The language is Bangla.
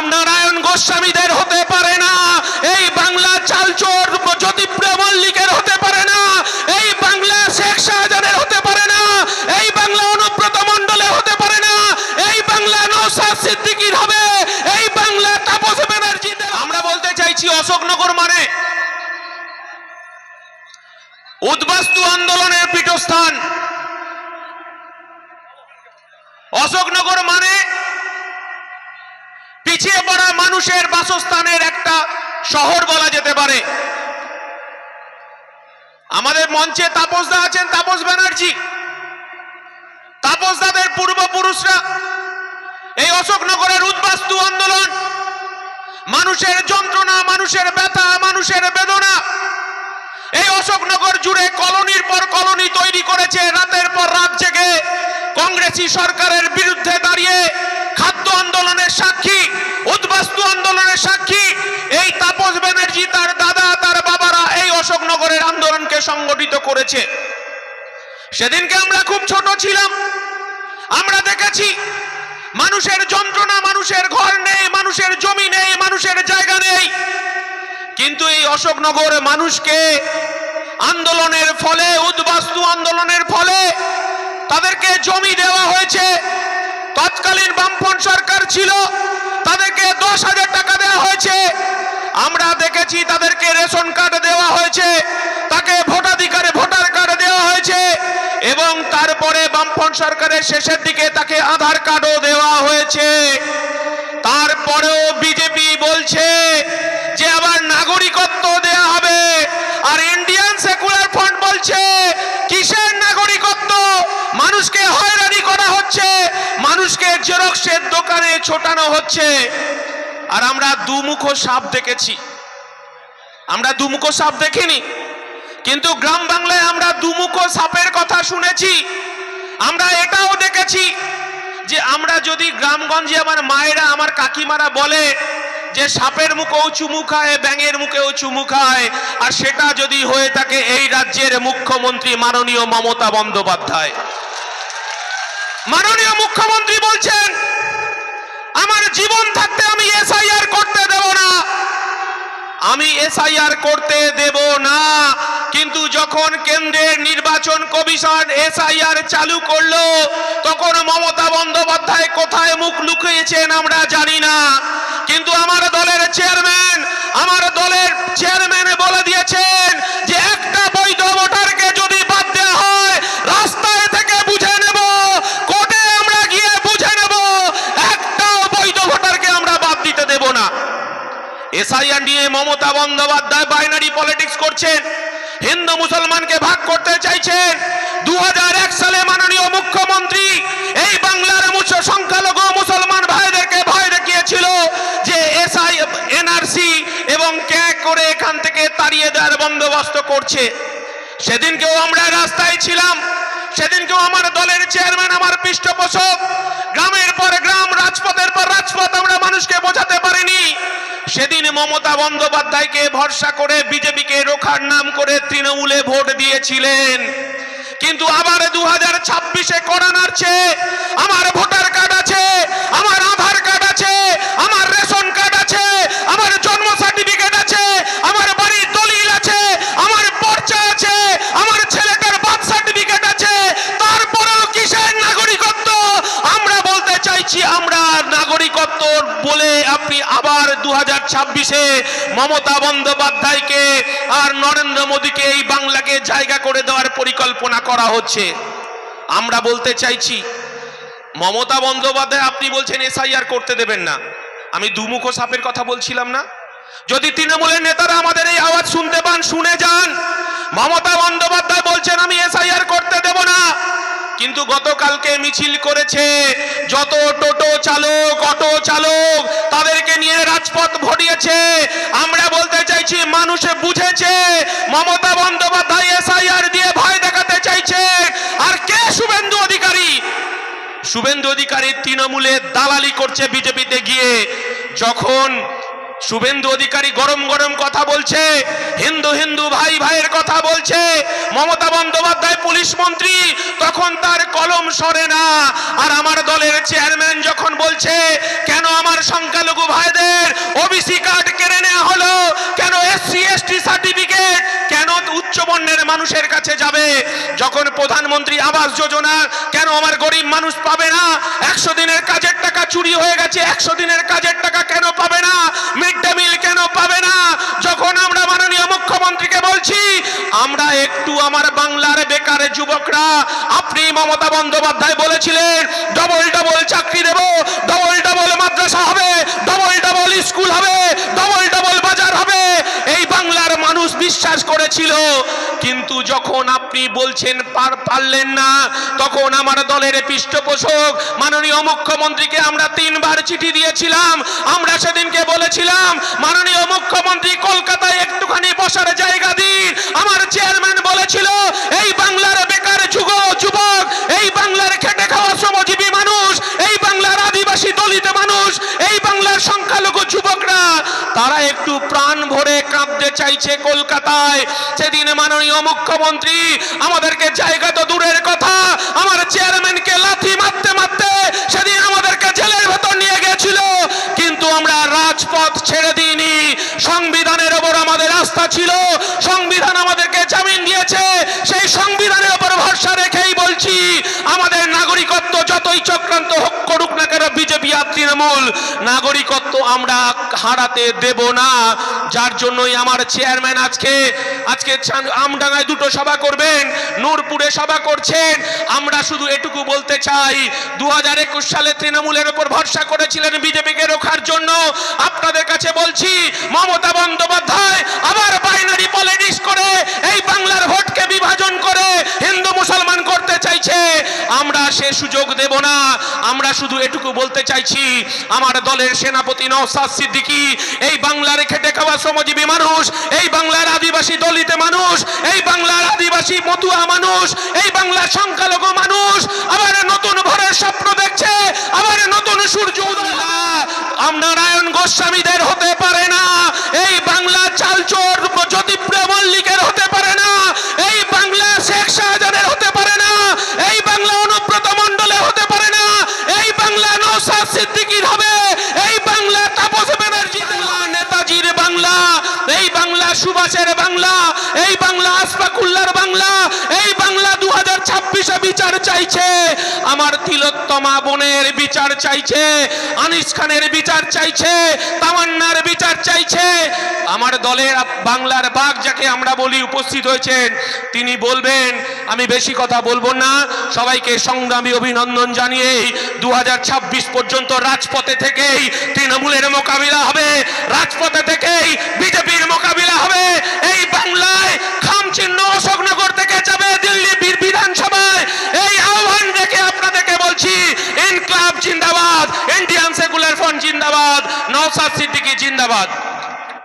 রামনারায়ণ গোস্বামীদের হতে পারে না, এই বাংলা চালচোর জ্যোতিপ্রিয় মল্লিকের হতে পারে না, এই বাংলা শেখ শাহজাহানের হতে পারে না, এই বাংলা অনুব্রত মণ্ডলের হতে পারে না, এই বাংলা নৌসাদ সিদ্দিকির হবে, এই বাংলা তাপস ব্যানার্জিদের আমরা বলতে চাইছি অশোকনগর মানে উদ্বাস্তু আন্দোলনের পীঠস্থান। অশোকনগর মানে পিছিয়ে পড়া মানুষের বাসস্থানের একটা শহর বলা যেতে পারে। আমাদের মঞ্চে তাপসদা আছেন, তাপস ব্যানার্জি। তাপসদাদের পূর্বপুরুষরা এই অশোকনগরের উদ্বাস্তু আন্দোলন, মানুষের যন্ত্রণা, মানুষের ব্যথা, মানুষের বেদনা, এই অশোকনগর জুড়ে কলোনির পর কলোনি তৈরি করেছে, রাতের পর রাত জেগে কংগ্রেসি সরকারের বিরুদ্ধে দাঁড়িয়ে খাদ্য আন্দোলনের সাক্ষী, উদ্বাস্তু আন্দোলনের সাক্ষী, এই তাপস ব্যানার্জি তার দাদা, তার বাবারা এই অশোকনগরের আন্দোলনকে সংগঠিত করেছে। সেদিনকে আমরা খুব ছোট ছিলাম। আমরা দেখেছি, মানুষের যন্ত্রণা, মানুষের ঘর নেই, মানুষের জমি নেই, মানুষের জায়গা নেই। কিন্তু এই অশোকনগর মানুষকে আন্দোলনের ফলে, উদ্বাস্তু আন্দোলনের ফলে তাদেরকে জমি দেওয়া হয়েছে। তৎকালীন বামপন সরকার ছিল, তাদেরকে দশ হাজার টাকা দেওয়া হয়েছে। আমরা দেখেছি তাদেরকে রেশন কার্ড দেওয়া হয়েছে, তাকে ভোটাধিকারে ভোটার কার্ড দেওয়া হয়েছে এবং তারপরে বামপন সরকারের শেষের দিকে তাকে আধার কার্ডও দেওয়া হয়েছে। তারপরেও বিজেপি বলছে যে আবার নাগরিকত্ব দেয়া হবে আর ইন্ডিয়ান সেকুলার ফ্রন্ট বলছে কিসের নাগরিকত্ব মানুষকে হয়রানি করা হচ্ছে মানুষকে জেরক্সের দোকানে ছোটানো হচ্ছে। আর আমরা দুমুখো সাপ দেখেছি। আমরা দুমুখো সাপ দেখিনি। কিন্তু গ্রাম বাংলায় আমরা দুমুখো সাপের কথা শুনেছি। আমরা এটাও দেখেছি যে আমরা যদি গ্রামগঞ্জে আমার মায়েরা, আমার কাকিমারা বলে যে সাপের মুখেও চুমু খায় ব্যাঙের মুখেও চুমু খায় আর সেটা যদি হয়ে থাকে এই রাজ্যের মুখ্যমন্ত্রী মাননীয় মমতা বন্দ্যোপাধ্যায়। মাননীয় মুখ্যমন্ত্রী বলছেন, আমার জীবন থাকতে আমি এসআইআর করতে দেব না। আমি এসআইআর করতে দেব না, কিন্তু যখন কেন্দ্রের নির্বাচন কমিশন এসআইআর চালু করল, তখন মমতা বন্দ্যোপাধ্যায় কোথায় মুখ লুকিয়েছেন আমরা জানি না। কিন্তু আমার দলের চেয়ারম্যান, আমার দলের চেয়ারম্যান বলে দিয়েছেন যে একটা বৈধ ভোটারকে যদি বাদ দেওয়া হয় রাস্তায় থেকে বুঝে নেব কোর্টে আমরা গিয়ে বুঝে নেব একটাও বৈধ ভোটারকে আমরা বাদ দিতে দেব না এসআইআর নিয়ে মমতা বন্দ্যোপাধ্যায় বাইনারি পলিটিক্স করছেন, হিন্দু মুসলমানকে ভাগ করতে চাইছেন। দুহাজার এক সালে মাননীয় মুখ্যমন্ত্রী এই বাংলার সংখ্যালঘু মুসলমান ভাইদেরকে ভয় দেখিয়েছিল যে এসআই, এনআরসি এবং ক্যাক করে এখান থেকে তাড়িয়ে দেওয়ার বন্দোবস্ত করছে। সেদিনকেও আমরা রাস্তায় ছিলাম। সেদিনকেও আমার দলের চেয়ারম্যান আমার পৃষ্ঠপোষক গ্রামের পর গ্রাম, রাজপথের পর রাজপথ আমরা মানুষকে বোঝাতে পারিনি। সেদিন মমতা বন্দ্যোপাধ্যায়কে ভরসা করে বিজেপিকে রোখার নাম করে তৃণমূলে ভোট দিয়েছিলেন। কিন্তু আবার দু হাজার ছাব্বিশে করানার চেয়ে, আমার ভোটার কার্ড আছে, আমার আধার কার্ড আছে আমার রেশন কার্ড আছে আমার জন্ম সার্টিফিকেট আছে আমার বাড়ির দলিল আছে আমার পর্চা আছে আমার ছেলেটার বার্থ সার্টিফিকেট আছে তারপরেও কিসের নাগরিকত্ব আমরা বলতে চাইছি আমরা নাগরিকত্ব বলে আপনি আবার দু হাজার ছাব্বিশে মমতা বন্দ্যোপাধ্যায়কে আর নরেন্দ্র মোদীকে এই বাংলাকে জায়গা করে দেওয়ার পরিকল্পনা করা হচ্ছে। আমরা বলতে চাইছি, মমতা বন্দ্যোপাধ্যায় আপনি বলছেন এসআইআর করতে দেবেন না। আমি দুমুখ সাপের কথা বলছিলাম না। যদি তৃণমূলের নেতারা আমাদের এই আওয়াজ শুনতে পান, শুনে যান। মমতা বন্দ্যোপাধ্যায় বলছেন, আমি এসআইআর করতে দেব না। কিন্তু গতকালকে মিছিল করেছে যত টোটো চালক, অটো চালক, তাদেরকে নিয়ে রাজপথ ভরিয়েছে। আমরা বলতে চাইছি, মানুষে বুঝেছে, মমতা বন্দ্যোপাধ্যায় এসআইআর দিয়ে ভয় দেখাতে চাইছে। আর কে শুভেন্দু অধিকারী? শুভেন্দু অধিকারী তৃণমূলে দালালি করছে বিজেপিতে গিয়ে। যখন শুভেন্দু অধিকারী গরম গরম কথা বলছে, হিন্দু হিন্দু ভাই ভাইয়ের কথা বলছে, মমতা বন্দ্যোপাধ্যায় পুলিশ মন্ত্রী, তখন তার কলম সরে না। আর আমার দলের চেয়ারম্যান যখন বলছে, কেন আমার সংখ্যালঘু ভাইদের ওবিসি কার্ড কেড়ে নেওয়া হলো? কেন এসসি এসটি সার্টিফিকেট কেন উচ্চ বর্ণের মানুষের কাছে যাবে? যখন প্রধানমন্ত্রী আবাস যোজনা, কেন আমার গরিব মানুষ পাবে না? একশো দিনের কাজের টাকা চুরি হয়ে গেছে, একশো দিনের কাজের টাকা কেন পাবে না মিড ডে মিল কেন পাবে না যখন আমরা মাননীয় মুখ্যমন্ত্রীকে বলছি আমরা একটু আমার বাংলার বেকার যুবকরা আপনি মমতা বন্দ্যোপাধ্যায় বলেছিলেন ডবল ডবল চাকরি দেব ডবল ডবল মাদ্রাসা হবে ডবল ডবল স্কুল হবে ডবল ডবল বাজার হবে এই বাংলার মানুষ বিশ্বাস করেছিল। কিন্তু যখন আপনি বলছেন, পার পারলেন না, তখন আমার দলের পৃষ্ঠপোষক, মাননীয় মুখ্যমন্ত্রীকে আমরা তিনবার চিঠি দিয়েছিলাম। আমরা সেদিনকে বলেছিলাম, মাননীয় মুখ্যমন্ত্রী, কলকাতায় একটুখানি বসার জায়গা দিন। আমার চেয়ারম্যান বলেছিল, এই বাংলার বেকার যুগ যুবক এই বাংলার খেটে খাওয়া শ্রমজীবী মানুষ এই বাংলার আদিবাসী দলিত মানুষ এই বাংলার সংখ্যালঘু যুবকরা তারা একটু প্রাণ ভরে কাঁদতে চাইছে কলকাতায়। সেদিন মাননীয় মুখ্যমন্ত্রী, আমাদেরকে জায়গা তো দূরের কথা, আমার চেয়ারম্যানকে লাথি মারতে মারতে সেদিন আমাদেরকে জেলের ভেতর নিয়ে গেছিল কিন্তু আমরা রাজপথ ছেড়ে দিইনি। সংবিধানের ওপর আমাদের আস্থা ছিল, সংবিধান আমাদেরকে জামিন দিয়েছে। সেই সংবিধানের ওপর ভরসা রেখেই বলছি, আমাদের নাগরিকত্ব যতই চক্রান্ত হোক বিজেপি আর তৃণমূল, নাগরিকত্ব আমরা হারাতে দেব না। যার জন্যই আমার চেয়ারম্যান আজকে আজকে আমডাঙ্গায় দুটো সভা করবেন, নূরপুরে সভা করছেন। আমরা শুধু এটুকু বলতে চাই দু সালে তৃণমূলের উপর ভরসা করেছিলেন বিজেপিকে রোখার জন্য। আপনাদের কাছে বলছি, মমতা বন্দ্যোপাধ্যায় আবার বাইনারি পলিটিক্স করে এই বাংলার ভোটকে বিভাজন করে হিন্দু মুসলমান করতে চাইছে আমরা সে সুযোগ দেব না। আমরা শুধু এটুকু বলতে চাইছি, আমার দলের সেনাপতি নওসাদ সিদ্দিকী, এই বাংলার খেটে খাওয়া শ্রমজীবী মানুষ, এই বাংলার আদিবাসী দলিত মানুষ, এই বাংলার আদিবাসী মতুয়া মানুষ, এই বাংলার সংখ্যালঘু মানুষ, আবার নতুন ভোরের স্বপ্ন দেখছে, আবার নতুন সূর্য উদয়। নারায়ণ গোস্বামীদের হতে পারে না। এই বাংলা চালচোর জ্যোতিপ্রিয় মল্লিকের হতে পারে না এই বাংলা শেখ শাহজাহানের হতে পারে না এই বাংলা অনুব্রত মণ্ডলের হতে পারে না এই এই বাংলা সুভাষের বাংলা, এই বাংলা আসফাকুল্লার বাংলা, এই বাংলা দু ছাব্বিশে বিচার চাইছে। আমার তিলোত্তমা বোনের বিচার চাইছে, আনিস খানের বিচার চাইছে, তামান্নার বিচার আমার দলের বাংলার বাঘ যাকে আমরা বলি উপস্থিত হয়েছেন, তিনি বলবেন, আমি বেশি কথা বলব না, সবাইকে সংগ্রামী অভিনন্দন জানিয়ে দু পর্যন্ত রাজপথে থেকেই তৃণমূলের মোকাবিলা হবে। রাজপথে থেকেই বিজেপির মোকাবিলা হবে। এই বাংলায় খাম চিহ্ন অশোকনগর থেকে যাবে দিল্লি বিধানসভায়। এই আহ্বান রেখে আপনাদেরকে বলছি, ইনকলাব জিন্দাবাদ, ইন্ডিয়ান সেকুলার ফ্রন্ট জিন্দাবাদ নওসাদ সিদ্দিকি জিন্দাবাদ।